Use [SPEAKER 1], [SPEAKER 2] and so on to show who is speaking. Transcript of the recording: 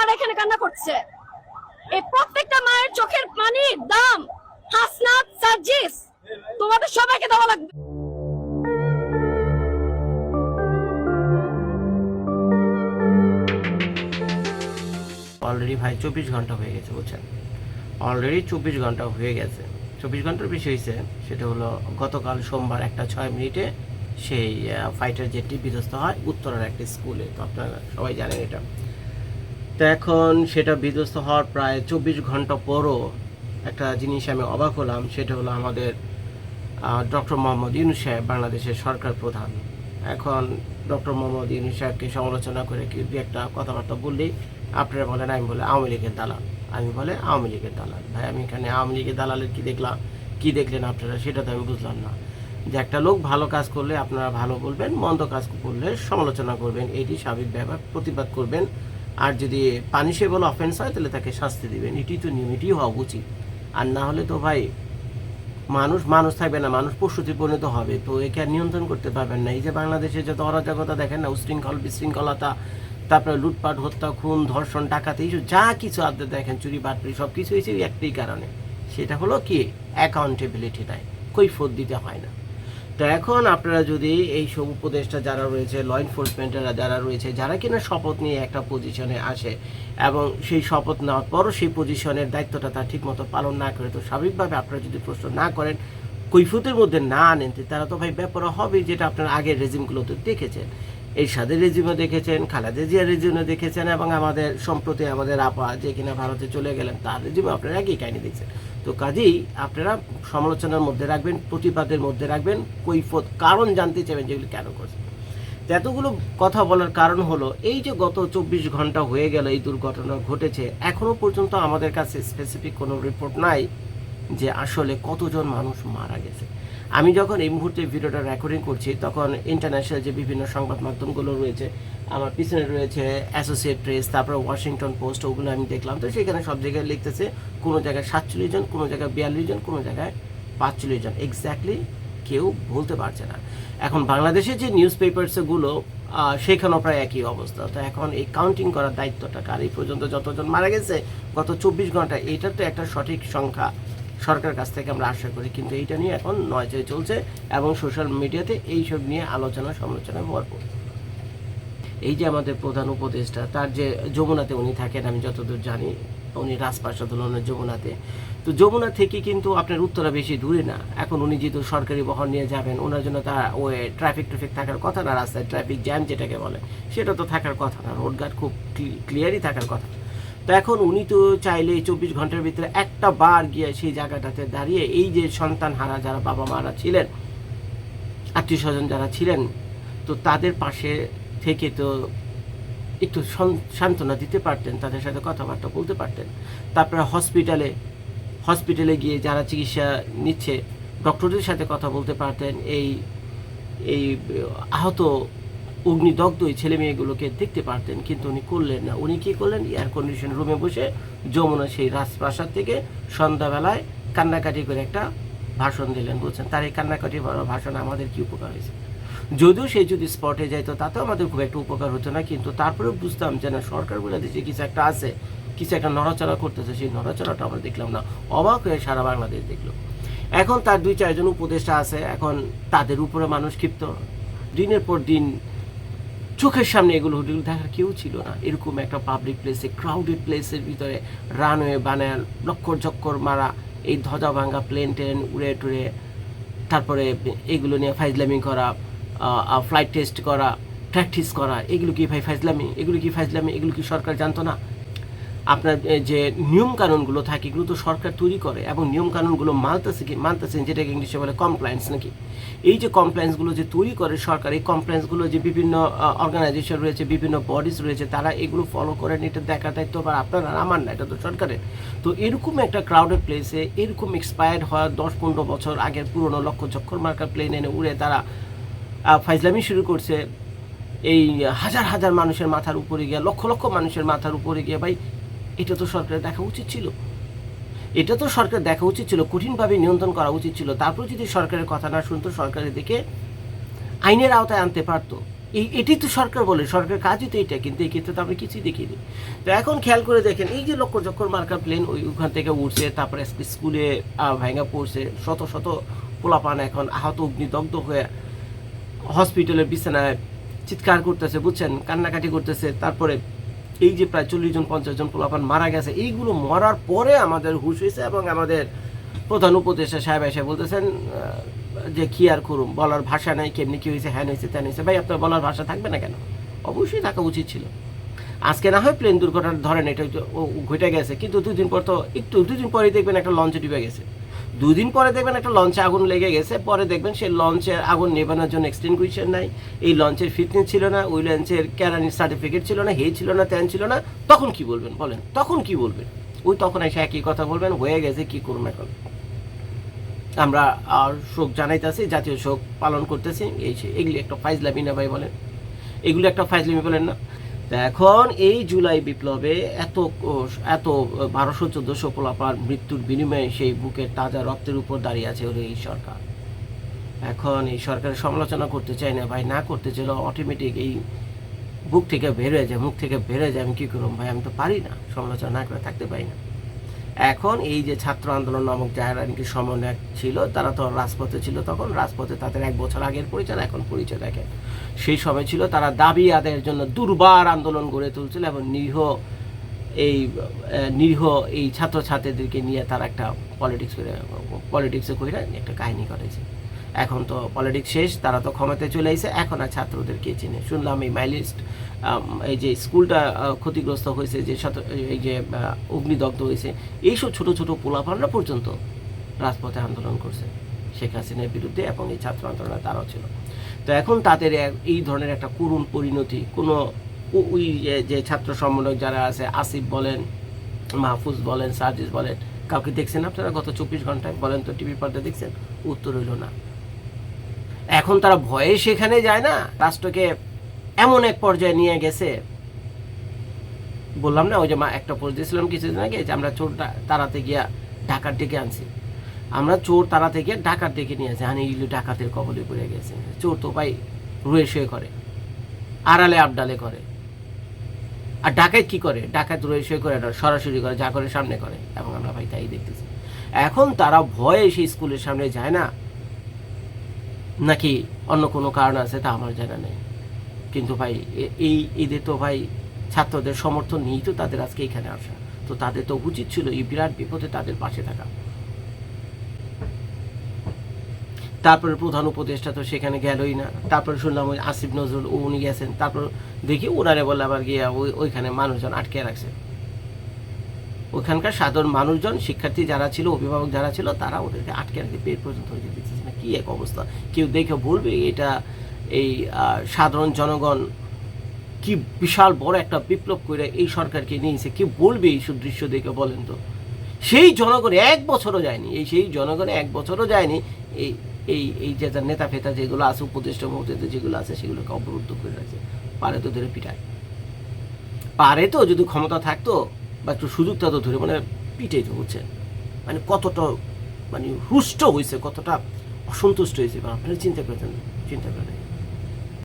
[SPEAKER 1] মারা এখানে কান্না করছে। এই প্রত্যেকটা মায়ের চোখের পানির দাম, হাসনাত, সার্জিস, তোমাদের সবাইকে দেওয়া লাগবে।
[SPEAKER 2] অলরেডি ভাই চব্বিশ ঘণ্টা হয়ে গেছে, বুঝছেন? অলরেডি চব্বিশ ঘণ্টা হয়ে গেছে। চব্বিশ ঘণ্টার বেশি হয়েছে, সেটা হলো গতকাল সোমবার একটা ছয় মিনিটে সেই ফাইটার জেটটি বিধ্বস্ত হয় উত্তরের একটি স্কুলে তো আপনারা সবাই জানেন এটা। তো এখন সেটা বিধ্বস্ত হওয়ার প্রায় চব্বিশ ঘণ্টা পরও একটা জিনিস আমি অবাক হলাম, সেটা হলো আমাদের ডক্টর মোহাম্মদ ইউনুস সাহেব বাংলাদেশের সরকার প্রধান। এখন ডক্টর মোহাম্মদ ইউনুস সাহেবকে সমালোচনা করে কি একটা কথাবার্তা বললেই আপনারা বলেন, আমি বলে আওয়ামী লীগের দালাল। আমি বলে আওয়ামী লীগের দালাল। ভাই, আমি এখানে আওয়ামী লীগের দালালের কী দেখলাম, কি দেখলেন আপনারা, সেটা তো আমি বুঝলাম না। যে একটা লোক ভালো কাজ করলে আপনারা ভালো বলবেন, মন্দ কাজ করলে সমালোচনা করবেন, এটি স্বাভাবিক ব্যাপার, প্রতিবাদ করবেন। আর যদি পানিশেবল অফেন্স হয়, তাহলে তাকে শাস্তি দিবেন। এটি তো নিয়ম এটি হওয়া উচিত। আর না হলে তো ভাই, মানুষ মানুষ থাকবে না, মানুষ পশুতে পরিণত হবে। তো একে আর নিয়ন্ত্রণ করতে পারবেন না। এই যে বাংলাদেশে যত অরাজকতা দেখেন না, উশৃঙ্খল, বিশৃঙ্খলতা, তারপরে লুটপাট, হত্যা, খুন, ধর্ষণ, ডাকাতি এইসব যা কিছু আপনি দেখেন, চুরি বাটরি সব কিছু হয়েছে একটাই কারণে। সেটা হলো কি অ্যাকাউন্টেবিলিটি নাই। কৈফত দিতে হয় না। তো এখন আপনারা যদি এই সব উপদেষ্টা যারা রয়েছে ল এনফোর্সমেন্টেরা যারা রয়েছে, যারা কিনা শপথ নিয়ে একটা পজিশনে আসে এবং সেই শপথ নেওয়ার পরও সেই পজিশনের দায়িত্বটা তার ঠিকমতো পালন না করে, তো স্বাভাবিকভাবে আপনারা যদি প্রশ্ন না করেন, কৈফুতের মধ্যে না আনেন তারা তো ভাই ব্যাপার হবে যেটা আপনার আগের রেজিমগুলোতে দেখেছেন। এই সাদের রেজিমও দেখেছেন, খালেদা জিয়ার রেজিমও দেখেছেন এবং আমাদের সম্প্রতি আমাদের আপা যে কিনা ভারতে চলে গেলেন, তার রেজিমও আপনারা একই কাহিনী দেখছেন। তো কাজেই আপনারা সমালোচনার মধ্যে রাখবেন, প্রতিবাদের মধ্যে রাখবেন, কৈফত, কারণ জানতে চাইবেন যেগুলি কেন করছে। এতগুলো কথা বলার কারণ হলো, এই যে গত চব্বিশ ঘণ্টা হয়ে গেল, এই দুর্ঘটনা ঘটেছে, এখনও পর্যন্ত আমাদের কাছে স্পেসিফিক কোনো রিপোর্ট নাই যে আসলে কতজন মানুষ মারা গেছে। আমি যখন এই মুহূর্তে ভিডিওটা রেকর্ডিং করছি, তখন ইন্টারন্যাশনাল যে বিভিন্ন সংবাদ মাধ্যমগুলো রয়েছে, আমার পিছনে রয়েছে অ্যাসোসিয়েট প্রেস তারপরে ওয়াশিংটন পোস্ট ওগুলো আমি দেখলাম। তো সেখানে সব জায়গায় লিখতেছে, কোনো জায়গায় সাতচল্লিশ জন, কোনো জায়গায় বিয়াল্লিশ জন, কোনো জায়গায় পাঁচচল্লিশ জন। এক্স্যাক্টলি কেউ বলতে পারছে না। এখন বাংলাদেশের যে নিউজ পেপারসগুলো সেখানেও প্রায় একই অবস্থা। তো এখন এই কাউন্টিং করার দায়িত্বটা কার? এই পর্যন্ত যতজন মারা গেছে, গত চব্বিশ ঘণ্টা এটা তো একটা সঠিক সংখ্যা। সরকার কাছ থেকে আমরা আশা করি। কিন্তু এইটা নিয়ে এখন নয়জয় চলছে এবং সোশ্যাল মিডিয়াতে এইসব নিয়ে আলোচনা সমালোচনা ভরপুর এই যে আমাদের প্রধান উপদেষ্টা, তার যে যমুনাতে উনি থাকেন, আমি যতদূর জানি, উনি রাজপ্রাসাদ হলেন যমুনাতে। তো যমুনা থেকে কিন্তু আপনার উত্তরা বেশি দূরে না। এখন উনি যেহেতু সরকারি বহন নিয়ে যাবেন, ওনার জন্য তার ওই ট্রাফিক ট্রাফিক থাকার কথা না, রাস্তায় ট্রাফিক জ্যাম যেটাকে বলে, সেটা তো থাকার কথা না। রোডঘাট খুব ক্লিয়ারই থাকার কথা। তো এখন উনি তো চাইলে চব্বিশ ঘণ্টার ভিতরে একটা বার গিয়ে সেই জায়গাটাতে দাঁড়িয়ে এই যে সন্তান হারা যারা বাবা মারা ছিলেন, আত্মীয় স্বজন যারা ছিলেন, তো তাদের পাশে থেকে তো একটু সান্ত্বনা দিতে পারতেন, তাদের সাথে কথাবার্তা বলতে পারতেন। তারপরে হসপিটালে হসপিটালে গিয়ে যারা চিকিৎসা নিচ্ছে ডক্টরদের সাথে কথা বলতে পারতেন, এই এই আহত অগ্নিদগ্ধ এই ছেলে মেয়েগুলোকে দেখতে পারতেন, কিন্তু উনি করলেন না। উনি কি করলেন? এয়ার কন্ডিশন রুমে বসে যমুনা সেই রাজপ্রাসাদ থেকে সন্ধ্যাবেলায় কান্নাকাটি করে একটা ভাষণ দিলেন। বলছেন, তার এই কান্নাকাটি ভাষণ আমাদের কি উপকার হয়েছে? যদিও সে যদি স্পটে যাইতো, তাতেও আমাদের খুব একটা উপকার হতো না, কিন্তু তারপরেও বুঝতাম যে না, সরকার বলে দেশে কিছু একটা আছে, কিছু একটা নড়াচড়া করতেছে। সেই নড়াচড়াটা আমরা দেখলাম না। অবাক হয়ে সারা বাংলাদেশ দেখল। এখন তার দুই, চারজন উপদেষ্টা আছে। এখন তাদের উপরে মানুষ ক্ষিপ্ত। দিনের পর দিন চোখের সামনে এগুলো হোটেল দেখার কেউ ছিল না। এরকম একটা পাবলিক প্লেসে ক্রাউডেড প্লেসের ভিতরে রানওয়ে বানায়, লক্কর চক্কর মারা, এই ধ্বজা ভাঙ্গা প্লেন টেন উড়ে টুড়ে, তারপরে এগুলো নিয়ে ফাইজলামি করা ফ্লাইট টেস্ট করা প্র্যাকটিস করা, এগুলো কি ভাই ফাইজলামি? এগুলো কি ফাইজলামি? এগুলো কি সরকার জানতো না? আপনার যে নিয়ম কানুনগুলো থাকে, এগুলো তো সরকার তৈরি করে এবং নিয়ম কানুনগুলো মানতেছে কি, মানতেছেন, যেটাকে ইংলিশে বলে কমপ্লায়েন্স নাকি? এই যে কমপ্লায়েন্সগুলো যে তৈরি করে সরকার, এই কমপ্লায়েন্সগুলো যে বিভিন্ন অর্গানাইজেশন রয়েছে, বিভিন্ন বডিজ রয়েছে, তারা এগুলো ফলো করেন, এটা দেখার দায়িত্ব আবার আপনার আর আমার না, এটা তো সরকারের। তো এরকম একটা ক্রাউডেড প্লেসে এরকম এক্সপায়ার্ড হওয়া দশ পনেরো বছর আগের পুরনো লক্ষ চক্কর মার্কার প্লেন এনে উড়ে তারা ফাইজলামি শুরু করছে। এই হাজার হাজার মানুষের মাথার উপরে গিয়ে, লক্ষ লক্ষ মানুষের মাথার উপরে গিয়ে ভাই এটা তো সরকারের দেখা উচিত ছিল। এটা তো সরকার দেখা উচিত ছিল, কঠিনভাবে নিয়ন্ত্রণ করা উচিত ছিল। তারপর যদি সরকারের কথা না শুনতো সরকারের দিকে আইনের আওতায় আনতে পারতো। এই এটি তো সরকার বলে, সরকার কাজই তো এটা কিন্তু এই ক্ষেত্রে তো আমরা কিছুই দেখিনি। তো এখন খেয়াল করে দেখেন, এই যে লক্ষ চক্কর মার্কা প্লেন ওই ওখান থেকে উঠছে তারপরে স্কুলে ভেঙে পড়ছে, শত শত পোলাপান এখন আহত অগ্নিদগ্ধ হয়ে হসপিটালের বিছানায় চিৎকার করতেছে, বুঝছেন? কান্নাকাটি করতেছে, তারপরে এই যে প্রায় চল্লিশ জন, পঞ্চাশ জন পোলাপান মারা গেছে, এইগুলো মরার পরে আমাদের হুশ হয়েছে এবং আমাদের প্রধান উপদেষ্টা সাহেব এসে বলতেছেন যে কি আর করুম, বলার ভাষা নাই, কেমনি কি হয়েছে হ্যান হয়েছে, ত্যান হয়েছে। ভাই, আপনার বলার ভাষা থাকবে না কেন? অবশ্যই থাকা উচিত ছিল। আজকে না হয় প্লেন দুর্ঘটনা, ধরেন এটা ঘটে গেছে, কিন্তু দুদিন পর তো, একটু দুদিন পরেই দেখবেন একটা লঞ্চে ডুবে গেছে। দুদিন পরে দেখবেন একটা লঞ্চে আগুন লেগে গেছে। পরে দেখবেন সেই লঞ্চের আগুন নেবানোর জন্য এক্সটেনগুইশন নাই। এই লঞ্চের ফিটনেস ছিল না, ওই লঞ্চের ক্যারানির সার্টিফিকেট ছিল না হে ছিল না, ত্যান ছিল না। তখন কি বলবেন বলেন? তখন কি বলবেন? ওই তখন এসে একই কথা বলবেন, হয়ে গেছে, কি করুন এখন? আমরা আর শোক জানাইতেছি, জাতীয় শোক পালন করতেছি। এই এগুলি একটা ফাইজলামি না ভাই বলেন। এগুলি একটা ফাইজলামি বলেন না। এখন এই জুলাই বিপ্লবে এত এত বারোশো, চোদ্দশো পোলাপার মৃত্যুর বিনিময়ে সেই বুকের তাজা রক্তের উপর দাঁড়িয়ে আছে ওর এই সরকার। এখন এই সরকারের সমালোচনা করতে চাই না, ভাই না করতে চাইলে অটোমেটিক এই বুক থেকে বেরোয় যায়, মুখ থেকে বেরোয় যায়, আমি কী করব ভাই? আমি তো পারি না, সমালোচনা না করে থাকতে পারি না। এখন এই যে ছাত্র আন্দোলন নামক যারা নাকি সমন্বয় ছিল, তারা তো রাজপথে ছিল তখন, রাজপথে তাদের এক বছর আগের পরিচয়, এখন পরিচয় দেখেন। সেই সময় ছিল তারা দাবি আদায়ের জন্য দুর্বার আন্দোলন গড়ে তুলছিল এবং নিরীহ এই নিরীহ এই ছাত্রছাত্রীদেরকে নিয়ে তারা একটা পলিটিক্স পলিটিক্সে করে একটা কাহিনী করেছে এখন তো পলিটিক্স শেষ, তারা তো ক্ষমতায় চলে এসেছে এখন আর ছাত্রদের কে চিনে। শুনলাম এই মাইলিস্ট এই যে স্কুলটা ক্ষতিগ্রস্ত হয়েছে, যে এই যে অগ্নিদগ্ধ হয়েছে, এইসব ছোট ছোট পোলাপানরা পর্যন্ত রাজপথে আন্দোলন করছে, শেখ হাসিনার বিরুদ্ধে এবং এই ছাত্র আন্দোলনে তারাও ছিল। তো এখন তাদের এই ধরনের একটা করুণ পরিণতি, কোনো ওই যে- ছাত্র সমন্বয়ক যারা আছে, আসিফ বলেন, মাহফুজ বলেন, সার্জিস বলেন, কাউকে দেখছেন আপনারা গত চব্বিশ ঘন্টায়? বলেন তো টিভি পর্দায় দেখছেন? উত্তর হইল না। এখন তারা ভয়ে সেখানে যায় না? রাষ্ট্রকে এমন এক পর্যায়ে নিয়ে গেছে। বললাম না, ওই যে মা একটা পোস্ট দিয়েছিলাম কিছুদিন আগে যে আমরা চোর তাড়াতে গিয়া ঢাকার ডেকে আনছি। আমরা চোর তাড়াতে গিয়ে ডাকাত ডেকে নিয়ে আসি। হানি ইলু ডাকাতের কবলে পড়ে গেছে। চোর তো ভাই রুয়ে শুয়ে করে, আড়ালে আবডালে করে। আর ডাকাত কি করে? ডাকাত রয়ে শুয়ে করে সরাসরি করে, যা করে সামনে করে। এবং আমরা ভাই তাই দেখতেছি। এখন তারা ভয়ে সেই স্কুলের সামনে যায় না। নাকি অন্য কোনো কারণ আছে তা আমার জানা নেই। কিন্তু ভাই এই, এদের তো ভাই ছাত্রদের সমর্থন নিয়েই তো তাদের আজকে এখানে আসা। তো তাদের তো উচিত ছিল এই বিরাট বিপদে তাদের পাশে থাকা। তারপরে প্রধান উপদেষ্টা তো সেখানে গেলই না। তারপরে শুনলাম ওই আসিফ নজরুল, উনি গেছেন। তারপর দেখি ওনারে বলে আবার গিয়ে ওই, ওইখানে মানুষজন আটকে রাখছে। ওইখানকার সাধারণ মানুষজন, শিক্ষার্থী যারা ছিল, অভিভাবক যারা ছিল, তারা ওদেরকে আটকে রাখে পেট পর্যন্ত হয়ে যেতে না কী এক অবস্থা? কেউ দেখে বলবে এটা এই সাধারণ জনগণ কি বিশাল বড় একটা বিপ্লব করে এই সরকারকে নিয়েছে? কি বলবে এই দৃশ্য দেখে বলেন তো। সেই জনগণ এক বছরও যায়নি, এই সেই জনগণে এক বছরও যায়নি, এই এই এই যে যার নেতা ফেতা যেগুলো আছে, উপদেষ্টা মহোদয় যেগুলো আছে, সেগুলোকে অবরুদ্ধ করে রাখছে। পারে তো ধরে পিটায়। পারে তো, যদি ক্ষমতা থাকতো বা একটু সুযোগ তো ধরে মানে পিটাই তো, বুঝছেন? মানে কতটা মানে হুষ্ট হয়েছে কতটা অসন্তুষ্ট হয়েছে আপনারা চিন্তা করেছেন, চিন্তা করেন।